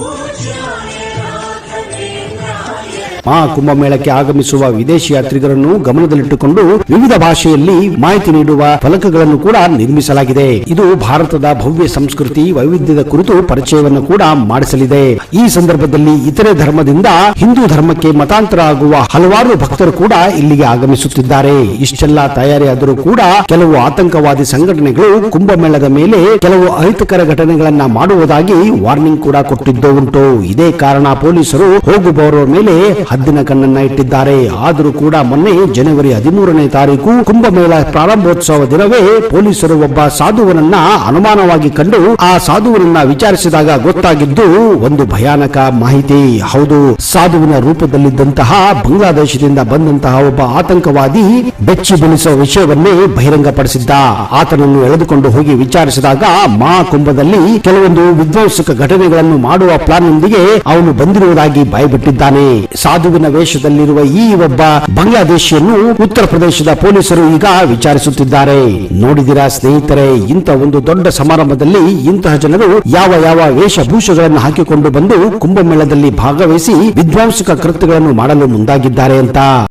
不漂亮 ಕುಂಭಮೇಳಕ್ಕೆ ಆಗಮಿಸುವ ವಿದೇಶಿ ಯಾತ್ರಿಗರನ್ನು ಗಮನದಲ್ಲಿಟ್ಟುಕೊಂಡು ವಿವಿಧ ಭಾಷೆಯಲ್ಲಿ ಮಾಹಿತಿ ನೀಡುವ ಫಲಕಗಳನ್ನು ಕೂಡ ನಿರ್ಮಿಸಲಾಗಿದೆ. ಇದು ಭಾರತದ ಭವ್ಯ ಸಂಸ್ಕೃತಿ ವೈವಿಧ್ಯದ ಕುರಿತು ಪರಿಚಯವನ್ನು ಕೂಡ ಮಾಡಿಸಲಿದೆ. ಈ ಸಂದರ್ಭದಲ್ಲಿ ಇತರೆ ಧರ್ಮದಿಂದ ಹಿಂದೂ ಧರ್ಮಕ್ಕೆ ಮತಾಂತರ ಆಗುವ ಹಲವಾರು ಭಕ್ತರು ಕೂಡ ಇಲ್ಲಿಗೆ ಆಗಮಿಸುತ್ತಿದ್ದಾರೆ. ಇಷ್ಟೆಲ್ಲ ತಯಾರಿಯಾದರೂ ಕೂಡ ಕೆಲವು ಆತಂಕವಾದಿ ಸಂಘಟನೆಗಳು ಕುಂಭಮೇಳದ ಮೇಲೆ ಕೆಲವು ಅಹಿತಕರ ಘಟನೆಗಳನ್ನ ಮಾಡುವುದಾಗಿ ವಾರ್ನಿಂಗ್ ಕೂಡ ಕೊಟ್ಟಿದ್ದು ಉಂಟು ಇದೇ ಕಾರಣ ಪೊಲೀಸರು ಹೋಗುವವರ ಮೇಲೆ ಹದ್ದಿನ ಕಣ್ಣನ್ನ ಇಟ್ಟಿದ್ದಾರೆ. ಆದರೂ ಕೂಡ ಮೊನ್ನೆ ಜನವರಿ ಹದಿಮೂರನೇ ತಾರೀಕು ಕುಂಭಮೇಳ ಪ್ರಾರಂಭೋತ್ಸವ ದಿನವೇ ಪೊಲೀಸರು ಒಬ್ಬ ಸಾಧುವನನ್ನ ಅನುಮಾನವಾಗಿ ಕಂಡು ಆ ಸಾಧುವನನ್ನ ವಿಚಾರಿಸಿದಾಗ ಗೊತ್ತಾಗಿದ್ದು ಒಂದು ಭಯಾನಕ ಮಾಹಿತಿ. ಹೌದು, ಸಾಧುವಿನ ರೂಪದಲ್ಲಿದ್ದಂತಹ ಬಾಂಗ್ಲಾದೇಶದಿಂದ ಬಂದಂತಹ ಒಬ್ಬ ಆತಂಕವಾದಿ ಬೆಚ್ಚಿ ಬೀಳಿಸುವ ವಿಷಯವನ್ನೇ ಬಹಿರಂಗಪಡಿಸಿದ್ದ. ಆತನನ್ನು ಎಳೆದುಕೊಂಡು ಹೋಗಿ ವಿಚಾರಿಸಿದಾಗ ಮಾ ಕುಂಭದಲ್ಲಿ ಕೆಲವೊಂದು ವಿಧ್ವಂಸಕ ಘಟನೆಗಳನ್ನು ಮಾಡುವ ಪ್ಲಾನ್ ನೊಂದಿಗೆ ಅವನು ಬಂದಿರುವುದಾಗಿ ಬಾಯ್ಬಿಟ್ಟಿದ್ದಾನೆ ಸಾಧುವಿನ ವೇಷದಲ್ಲಿರುವ ಈ ಒಬ್ಬ ಬಾಂಗ್ಲಾದೇಶಿಯನ್ನು ಉತ್ತರ ಪ್ರದೇಶದ ಪೊಲೀಸರು ಈಗ ವಿಚಾರಿಸುತ್ತಿದ್ದಾರೆ. ನೋಡಿದಿರಾ ಸ್ನೇಹಿತರೆ, ಇಂಥ ಒಂದು ದೊಡ್ಡ ಸಮಾರಂಭದಲ್ಲಿ ಇಂತಹ ಜನರು ಯಾವ ಯಾವ ವೇಷಭೂಷಗಳನ್ನು ಹಾಕಿಕೊಂಡು ಬಂದು ಕುಂಭಮೇಳದಲ್ಲಿ ಭಾಗವಹಿಸಿ ವಿಧ್ವಂಸಕ ಕೃತ್ಯಗಳನ್ನು ಮಾಡಲು ಮುಂದಾಗಿದ್ದಾರೆ ಅಂತ